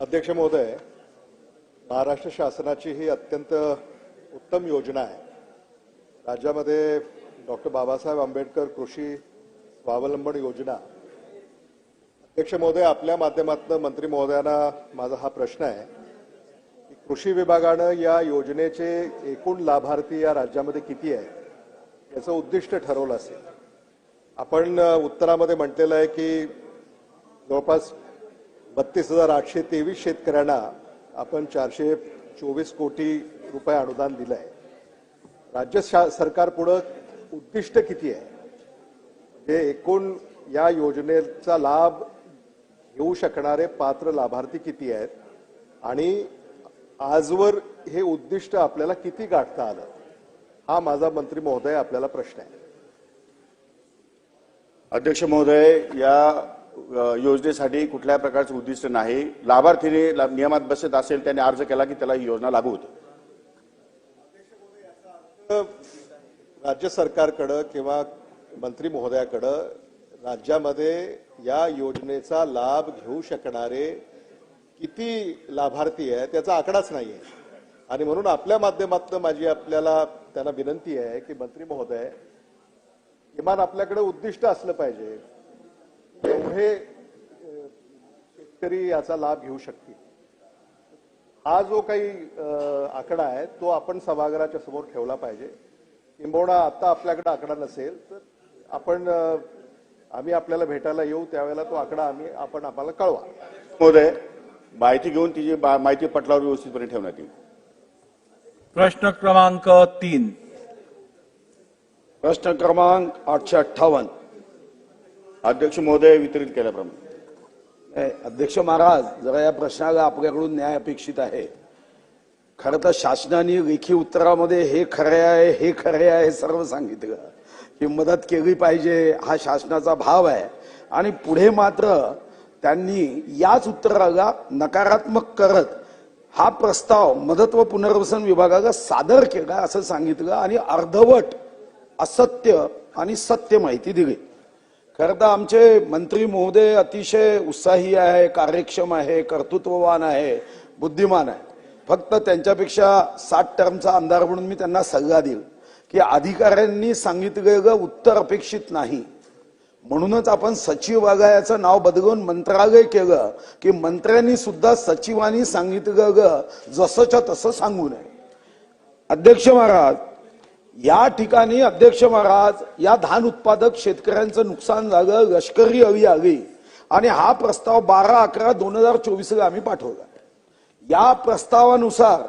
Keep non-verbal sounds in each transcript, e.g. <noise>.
अध्यक्ष महोदय महाराष्ट्र शासनाची ही अत्यंत उत्तम योजना आहे. राज्यामध्ये डॉक्टर बाबासाहेब आंबेडकर कृषी स्वावलंबन योजना. अध्यक्ष महोदय आपल्या माध्यमातून मंत्री महोदयांना माझा हा प्रश्न आहे की कृषी विभागानं या योजनेचे एकूण लाभार्थी या राज्यामध्ये किती आहेत? याचं उद्दिष्ट ठरवलं असेल. आपण उत्तरामध्ये म्हटलेलं आहे की जवळपास बत्तीस हजार आठशे तेवीस शेतकऱ्यांना आपण चारशे चोवीस कोटी रुपये अनुदान दिलं आहे राज्य शा सरकार पुढं उद्दिष्ट किती आहे? म्हणजे एकूण या योजनेचा लाभ घेऊ शकणारे पात्र लाभार्थी किती आहेत? आणि आजवर हे उद्दिष्ट आपल्याला किती गाठता आलं? हा माझा मंत्री महोदय आपल्याला प्रश्न आहे. अध्यक्ष महोदय या योजनेसाठी कुठल्याही प्रकारचं उद्दिष्ट नाही. लाभार्थीने नियमात बसत असेल त्याने अर्ज केला की त्याला ही योजना लागू होते. राज्य सरकारकडं किंवा मंत्री महोदयाकडं राज्यामध्ये या योजनेचा लाभ घेऊ शकणारे किती लाभार्थी आहे त्याचा आकडाच नाही आहे आणि म्हणून आपल्या माध्यमातून माझी आपल्याला त्यांना विनंती आहे की मंत्री महोदय किमान आपल्याकडे उद्दिष्ट असलं पाहिजे. एवढे शेतकरी याचा लाभ घेऊ शकतील. हा जो काही आकडा आहे तो आपण सभागृहाच्या समोर ठेवला पाहिजे. किंबहुना आता आपल्याकडे आकडा नसेल तर आपण आम्ही आपल्याला भेटायला येऊ त्यावेळेला तो आकडा आम्ही आपण आम्हाला कळवा. महोदय माहिती घेऊन तिची माहिती पटलावर व्यवस्थितपणे ठेवण्यात येईल. प्रश्न क्रमांक तीन. प्रश्न क्रमांक आठशे अठ्ठावन्न. अध्यक्ष महोदय वितरित केल्याप्रमाणे. अध्यक्ष महाराज जरा या प्रश्नाला आपल्याकडून न्याय अपेक्षित आहे. खरं तर शासनाने लेखी उत्तरामध्ये हे खरे आहे हे खरे आहे सर्व सांगितलं. की मदत केली पाहिजे हा शासनाचा भाव आहे. आणि पुढे मात्र त्यांनी याच उत्तराला नकारात्मक करत हा प्रस्ताव मदत व पुनर्वसन विभागाला सादर केला असं सांगितलं आणि अर्धवट असत्य आणि सत्य माहिती दिली. खरं तर आमचे मंत्री महोदय अतिशय उत्साही आहे कार्यक्षम आहे कर्तृत्ववान आहे बुद्धिमान आहे. फक्त त्यांच्यापेक्षा साठ टर्मचा आमदार म्हणून मी त्यांना सल्ला देईल की अधिकाऱ्यांनी सांगितलेलं उत्तर अपेक्षित नाही. म्हणूनच आपण सचिवालयाचं नाव बदलून मंत्रालय केलं की मंत्र्यांनी सुद्धा सचिवांनी सांगितलेलं जसंच्या तसं सांगू नये. अध्यक्ष महाराज या ठिकाणी अध्यक्ष महाराज या धान उत्पादक शेतकऱ्यांचं नुकसान झालं लष्करी अळी आली. आणि हा प्रस्ताव बारा अकरा दोन हजार चोवीसला आम्ही पाठवला. या प्रस्तावानुसार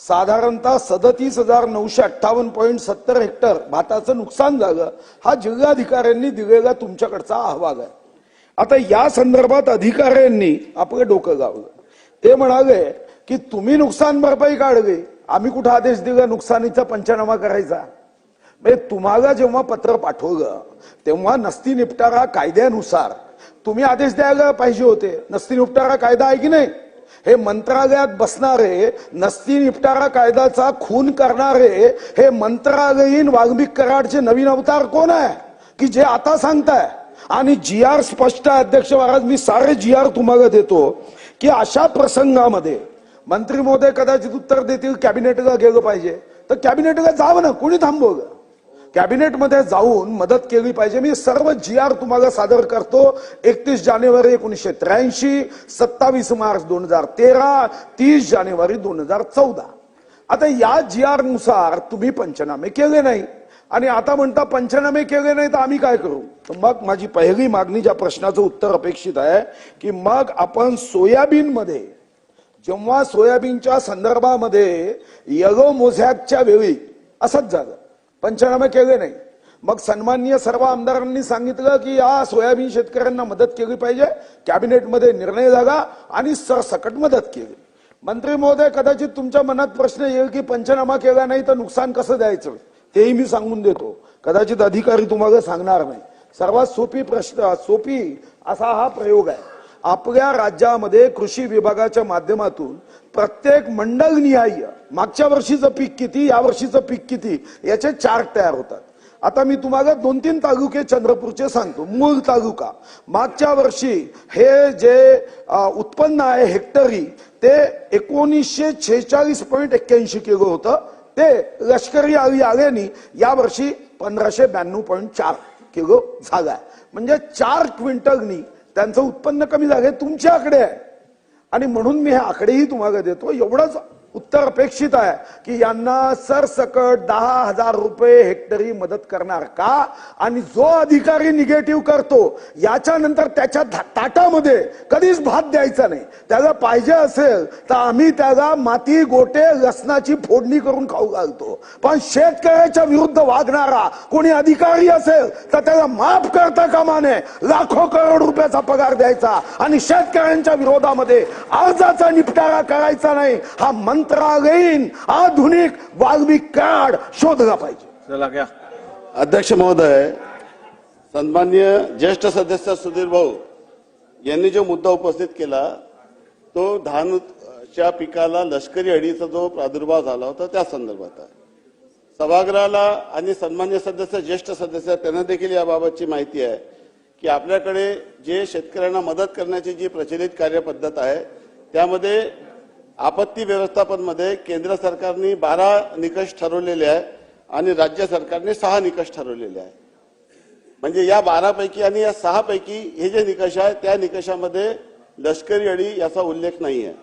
साधारणतः सदतीस हजार नऊशे अठ्ठावन्न पॉईंट सत्तर हेक्टर भाताचं नुकसान झालं हा जिल्हाधिकाऱ्यांनी दिलेला तुमच्याकडचा अहवाल आहे. आता या संदर्भात अधिकाऱ्यांनी आपलं डोकं गावलं ते म्हणाले की तुम्ही नुकसान भरपाई काढली आम्ही कुठं आदेश दिला? नुकसानीचा पंचनामा करायचा. म्हणजे तुम्हाला जेव्हा पत्र पाठवलं तेव्हा नसती निपटारा कायद्यानुसार. तुम्ही आदेश द्यायला पाहिजे होते. नसती निपटारा कायदा आहे की नाही? हे मंत्रालयात बसणारे नसती निपटारा कायद्याचा खून करणारे हे मंत्रालयीन वाल्मिक कराडचे नवीन अवतार कोण आहे? की जे आता सांगताय? आणि जी आर स्पष्ट आहे अध्यक्ष महाराज मी सारे जी आर तुम्हाला देतो की अशा प्रसंगामध्ये मंत्री महोदय कदाचित उत्तर देतील कॅबिनेटला गेलं पाहिजे. तर कॅबिनेटला जावं ना कोणी थांबवलं? कॅबिनेटमध्ये जाऊन मदत केली पाहिजे. मी सर्व जी आर तुम्हाला सादर करतो. एकतीस जानेवारी एकोणीसशे त्र्याऐंशी सत्तावीस मार्च दोन हजार तेरा तीस जानेवारी दोन हजार चौदा. आता या जी आरनुसार तुम्ही पंचनामे केले नाही. आणि आता म्हणता पंचनामे केले नाही तर आम्ही काय करू? तर मग माझी पहिली मागणी ज्या प्रश्नाचं उत्तर अपेक्षित आहे की मग आपण सोयाबीनमध्ये जेव्हा सोयाबीनच्या संदर्भामध्ये यगो मोझॅकच्या वेळी असंच झालं. पंचनामे केले नाही. मग सन्माननीय सर्व आमदारांनी सांगितलं की या सोयाबीन शेतकऱ्यांना मदत केली पाहिजे कॅबिनेटमध्ये निर्णय झाला आणि सरसकट मदत केली. मंत्री महोदय कदाचित तुमच्या मनात प्रश्न येईल की पंचनामा केला नाही तर नुकसान कसं द्यायचं? तेही मी सांगून देतो. कदाचित अधिकारी तुम्हाला सांगणार नाही. सर्वात सोपी प्रश्न सोपी असा हा प्रयोग आहे. आपल्या राज्यामध्ये कृषी विभागाच्या माध्यमातून प्रत्येक मंडल निहाय मागच्या वर्षीचं पीक किती या वर्षीचं पीक किती याचे चार्ट तयार होतात. आता मी तुम्हाला दोन तीन तालुके चंद्रपूरचे सांगतो. मूळ तालुका. मागच्या वर्षी हे जे उत्पन्न आहे हेक्टरी ते एकोणीसशे छेचाळीस पॉईंट एक्क्याऐंशी किलो होतं. ते लष्करी आली आल्याने यावर्षी पंधराशे ब्याण्णव पॉईंट चार किलो झालाय. म्हणजे चार क्विंटलनी त्यांचं उत्पन्न कमी झालंय तुमच्या आकडे आहे. आणि म्हणून मी हे आकडेही तुम्हाला देतो एवढाच उत्तर अपेक्षित आहे की यांना सरसकट दहा हजार रुपये हेक्टरी मदत करणार का? आणि जो अधिकारी निगेटिव्ह करतो याच्यानंतर त्याच्या ताटामध्ये कधीच भात द्यायचा नाही. त्याला पाहिजे असेल तर आम्ही त्याला माती गोटे लसणाची फोडणी करून खाऊ घालतो. पण शेतकऱ्याच्या विरुद्ध वागणारा कोणी अधिकारी असेल तर त्याला माफ करता कामा नये. लाखो करोड रुपयाचा पगार द्यायचा आणि शेतकऱ्यांच्या विरोधामध्ये अर्जाचा निपटारा करायचा नाही. हा मन मंत्रालयीन आधुनिक वाल्मिक कार्ड शोधला पाहिजे. अध्यक्ष महोदय सन्मान्य ज्येष्ठ सदस्य सुधीर भाऊ यांनी जो मुद्दा उपस्थित केला तो धानच्या पिकाला लष्करी अडीचा जो प्रादुर्भाव झाला होता त्या संदर्भात आहे. सभागृहाला आणि सन्मान्य सदस्य ज्येष्ठ सदस्य त्यांना देखील याबाबतची माहिती आहे की आपल्याकडे जे शेतकऱ्यांना मदत करण्याची जी प्रचलित कार्यपद्धत आहे त्यामध्ये आपत्ती व्यवस्थापनमध्ये केंद्र सरकारने बारा निकष ठरवलेले आहे आणि राज्य सरकारने सहा निकष ठरवलेले आहे. म्हणजे या बारापैकी आणि या सहापैकी हे जे निकष आहे त्या निकषामध्ये लष्करी अडी याचा उल्लेख नाही आहे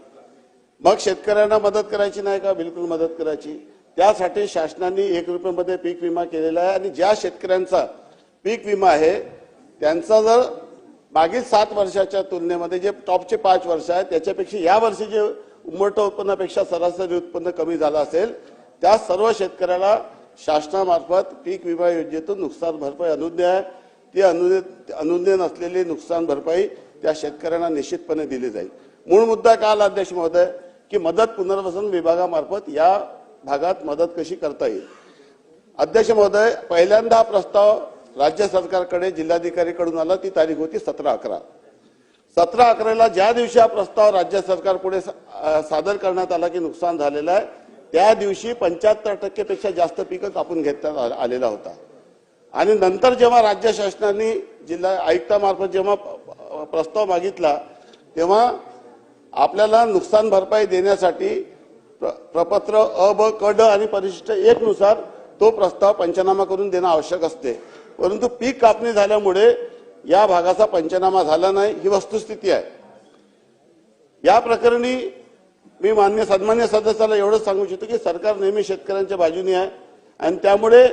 मग शेतकऱ्यांना मदत करायची नाही का? बिलकुल मदत करायची. त्यासाठी शासनाने एक रुपयामध्ये पीक विमा केलेला आहे आणि ज्या शेतकऱ्यांचा पीक विमा आहे त्यांचा जर मागील सात वर्षाच्या तुलनेमध्ये जे टॉपचे पाच वर्ष आहे त्याच्यापेक्षा या वर्षी जे उमटं उत्पन्नापेक्षा सरासरी उत्पन्न कमी झालं असेल त्या सर्व शेतकऱ्याला शासनामार्फत पीक विमा योजनेतून नुकसान भरपाई अनुज्ञ आहे. ती अनुज्ञ अनुज्ञ नसलेली नुकसान भरपाई त्या शेतकऱ्यांना निश्चितपणे दिली जाईल. मूळ मुद्दा काय आला अध्यक्ष महोदय? की मदत पुनर्वसन विभागामार्फत या भागात मदत कशी करता येईल? अध्यक्ष महोदय पहिल्यांदा प्रस्ताव राज्य सरकारकडे जिल्हाधिकारीकडून आला ती तारीख होती सतरा अकरा. सतरा अकराला ज्या दिवशी हा प्रस्ताव राज्य सरकार पुढे सादर करण्यात आला की नुकसान झालेलं आहे त्या दिवशी पंच्याहत्तर टक्केपेक्षा जास्त पिकं कापून घेण्यात आलेला होता. आणि नंतर जेव्हा राज्य शासनाने जिल्हा आयुक्तामार्फत जेव्हा प्रस्ताव मागितला तेव्हा आपल्याला नुकसान भरपाई देण्यासाठी प्र- प्रपत्र अ ब क ड आणि परिशिष्ट एकनुसार तो प्रस्ताव पंचनामा करून देणं आवश्यक असते. परंतु पीक कापणी झाल्यामुळे या भागाचा पंचनामा झाला नाही ही वस्तुस्थिती आहे. या प्रकरणी मी मान्य सन्मान्य सदस्याला एवढंच सांगू इच्छितो की सरकार नेहमी शेतकऱ्यांच्या बाजूने आहे आणि त्यामुळे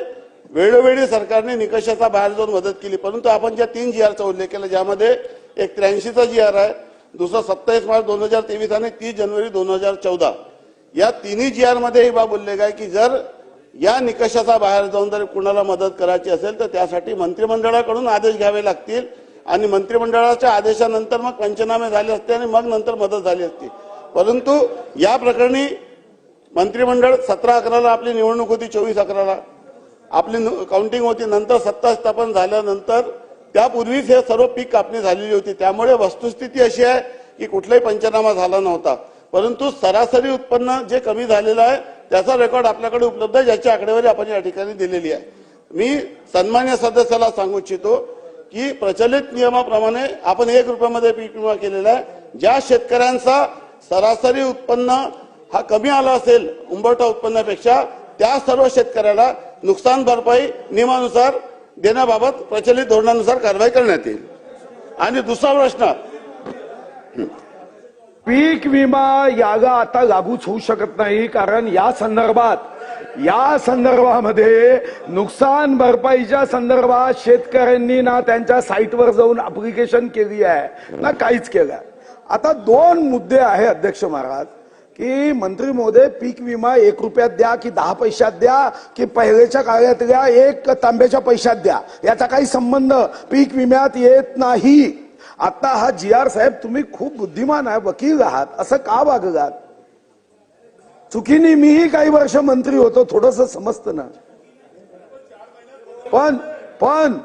वेळोवेळी सरकारने निकषाचा बाहेर जाऊन मदत केली. परंतु आपण ज्या तीन जी आरचा उल्लेख केला ज्यामध्ये एक त्र्याऐंशीचा जी आर आहे दुसरा सत्तावीस मार्च दोन हजार तेवीस आणि तीस जानेवारी दोन हजार चौदा. या तिन्ही जी आरमध्ये ही बाब उल्लेख आहे की जर या निकषाचा बाहेर जाऊन जर कुणाला मदत करायची असेल तर त्यासाठी मंत्रिमंडळाकडून आदेश घ्यावे लागतील. आणि मंत्रिमंडळाच्या आदेशानंतर मग पंचनामे झाले असते आणि मग नंतर मदत झाली असती. परंतु या प्रकरणी मंत्रिमंडळ सतरा अकराला आपली निवडणूक होती चोवीस अकराला. आपली काउंटिंग होती नंतर सत्ता स्थापन झाल्यानंतर त्यापूर्वीच हे सर्व पीक कापणी झालेली होती. त्यामुळे वस्तुस्थिती अशी आहे की कुठलाही पंचनामा झाला नव्हता. परंतु सरासरी उत्पन्न जे कमी झालेलं आहे त्याचा रेकॉर्ड आपल्याकडे उपलब्ध आहे ज्याची आकडेवारी आपण या ठिकाणी दिलेली आहे. मी सन्मान्य सदस्याला सांगू इच्छितो की प्रचलित नियमाप्रमाणे आपण एक रुपयामध्ये पीक विमा केलेला आहे. ज्या शेतकऱ्यांचा सरासरी उत्पन्न हा कमी आला असेल उंबरठा उत्पन्नापेक्षा त्या सर्व शेतकऱ्याला नुकसान भरपाई नियमानुसार देण्याबाबत प्रचलित धोरणानुसार कारवाई करण्यात येईल. आणि दुसरा प्रश्न पीक विमा यागा आता लागूच होऊ शकत नाही कारण या संदर्भात या संदर्भामध्ये नुकसान भरपाईच्या संदर्भात शेतकऱ्यांनी ना त्यांच्या साईटवर जाऊन अप्लिकेशन केली आहे ना काहीच केलं आता दोन मुद्दे आहे अध्यक्ष महाराज की मंत्री मोदय पीक विमा एक रुपयात द्या की दहा पैशात द्या की पहिल्याच्या काळात द्या एक तांब्याच्या पैशात द्या याचा काही संबंध पीक विम्यात येत नाही. आता हा जी आर साहेब तुम्ही खूप बुद्धिमान आहे वकील आहात असं का वागलात? चुकीने मीही काही वर्ष मंत्री होतो थोडस समजतं ना. पण पण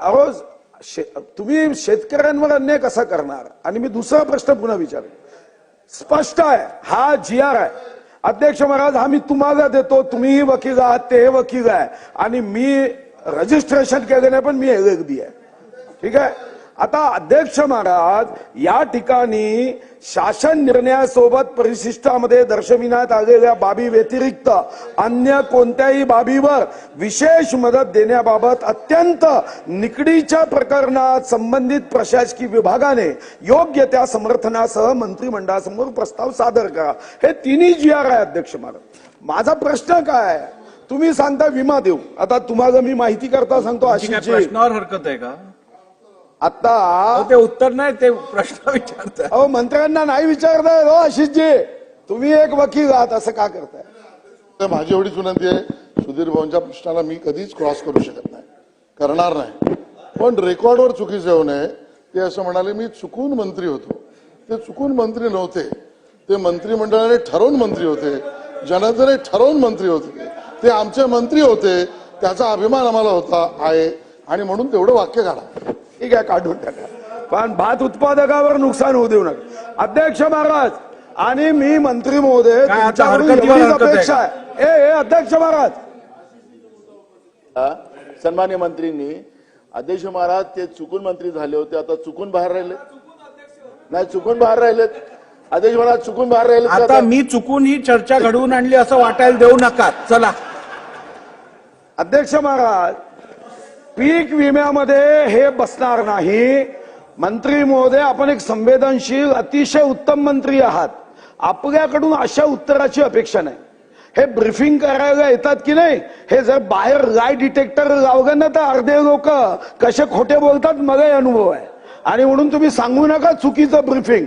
अरोज शे- तुम्ही शेतकऱ्यांवर अन्याय कसा करणार? आणि मी दुसरा प्रश्न पुन्हा विचार स्पष्ट आहे हा जी आर आहे. अध्यक्ष महाराज हा मी तुम्हाला देतो तुम्हीही वकील आहात ते वकील आहे. आणि मी रजिस्ट्रेशन केलं नाही पण मी एल आहे. ठीक आहे? आता अध्यक्ष महाराज या ठिकाणी शासन निर्णयासोबत परिशिष्टामध्ये दर्शविण्यात आलेल्या बाबी व्यतिरिक्त अन्य कोणत्याही बाबीवर विशेष मदत देण्याबाबत अत्यंत निकडीच्या प्रकरणात संबंधित प्रशासकीय विभागाने योग्य त्या समर्थनासह मंत्रिमंडळासमोर प्रस्ताव सादर करा. हे तिन्ही जी आर आहे अध्यक्ष महाराज. माझा प्रश्न काय? तुम्ही सांगता विमा देऊ. आता तुम्हाला मी माहिती करता सांगतो आशिषजी. प्रश्नावर हरकत आहे का? आता ते उत्तर नाही ते प्रश्न <laughs> विचारतात अहो मंत्र्यांना नाही विचारताय हो आशिषजी. तुम्ही एक वकील आहात असं का करताय? तर माझी एवढीच विनंती आहे सुधीर भाऊंच्या प्रश्नाला मी कधीच क्रॉस करू शकत नाही. करणार नाही. पण रेकॉर्डवर चुकीचं येऊ नये ते असं म्हणाले मी चुकून मंत्री होतो. ते चुकून मंत्री नव्हते. ते मंत्रिमंडळाने ठरवून मंत्री होते. जनार्दने ठरवून मंत्री होते. ते आमचे मंत्री होते. त्याचा अभिमान आम्हाला होता आहे. आणि म्हणून तेवढं वाक्य काढा. ठीक आहे काढून टाका. पण भात उत्पादकावर नुकसान होऊ देऊ नका. अध्यक्ष महाराज आणि मी मंत्री महोदय अपेक्षा आहे. ए ए, अध्यक्ष महाराज. सन्मान्य मंत्रींनी अध्यक्ष महाराज ते चुकून मंत्री झाले होते आता चुकून बाहेर राहिले. नाही चुकून बाहेर राहिलेत अध्यक्ष महाराज चुकून बाहेर राहिले आता मी चुकून ही चर्चा घडवून आणली असं वाटायला देऊ नका. चला. अध्यक्ष महाराज पीक विम्यामध्ये हे बसणार नाही. मंत्री महोदय आपण एक संवेदनशील अतिशय उत्तम मंत्री आहात. आपल्याकडून अशा उत्तराची अपेक्षा नाही. हे ब्रिफिंग करायला येतात की नाही हे जर बाहेर लाय डिटेक्टर लावलं ना तर अर्धे लोक कसे खोटे बोलतात मला अनुभव आहे. आणि म्हणून तुम्ही सांगू नका चुकीचं ब्रिफिंग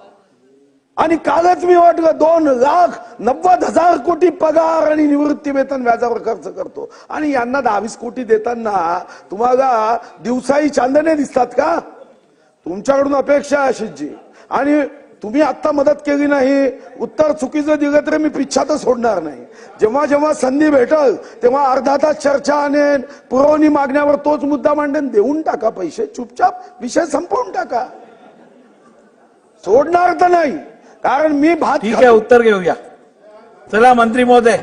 आणि कालच मी वाटलं दोन लाख नव्वद हजार कोटी पगार आणि निवृत्ती वेतन व्याजावर खर्च करतो. आणि यांना दहावीस कोटी देताना तुम्हाला दिवसाही चांदणे दिसतात का? तुमच्याकडून अपेक्षा आहे अशीची आणि तुम्ही आत्ता मदत केली नाही उत्तर चुकीचं दिलं तरी मी पिच्छातच सोडणार नाही. जेव्हा जेव्हा संधी भेटल तेव्हा अर्धा तास चर्चा आणेन पुरवणी मागण्यावर तोच मुद्दा मांडेन देऊन टाका पैसे चुपचाप विषय संपवून टाका. सोडणार तर नाही. कारण मी भात ठीक आहे उत्तर घेऊया. चला मंत्री महोदय.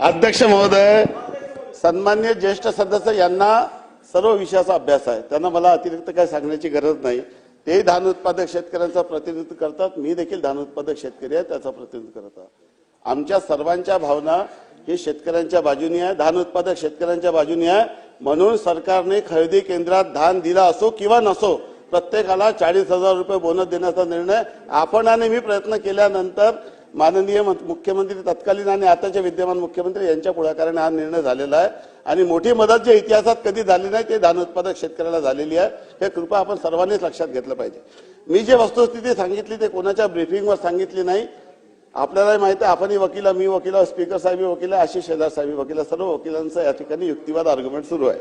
अध्यक्ष महोदय सन्मान्य ज्येष्ठ सदस्य यांना सर्व विषयाचा अभ्यास आहे. त्यांना मला अतिरिक्त काय सांगण्याची गरज नाही. ते धान उत्पादक शेतकऱ्यांचं प्रतिनिधित्व करतात. मी देखील धान उत्पादक शेतकरी आहे त्याचं प्रतिनिधित्व करतात आमच्या सर्वांच्या भावना ही शेतकऱ्यांच्या बाजूनी आहे धान उत्पादक शेतकऱ्यांच्या बाजूनी आहे. म्हणून सरकारने खरेदी केंद्रात धान दिला असो किंवा नसो प्रत्येकाला चाळीस हजार रुपये बोनस देण्याचा निर्णय आपण आणि मी प्रयत्न केल्यानंतर माननीय मं- मुख्यमंत्री तत्कालीन आणि आताचे विद्यमान मुख्यमंत्री यांच्या पुढाकाराने हा निर्णय झालेला आहे. आणि मोठी मदत जी इतिहासात कधी झाली नाही ते धान उत्पादक शेतकऱ्याला झालेली आहे. हे कृपा आपण सर्वांनीच लक्षात घेतलं पाहिजे. मी जे वस्तुस्थिती सांगितली ते कोणाच्या ब्रीफिंगवर सांगितली नाही. आपल्यालाही माहिती आहे आपणही वकील मी वकील स्पीकर साहेब वकील आशिष शेजार साहेब वकील सर्व वकिलांचा या ठिकाणी युक्तिवाद आर्ग्युमेंट सुरू आहे.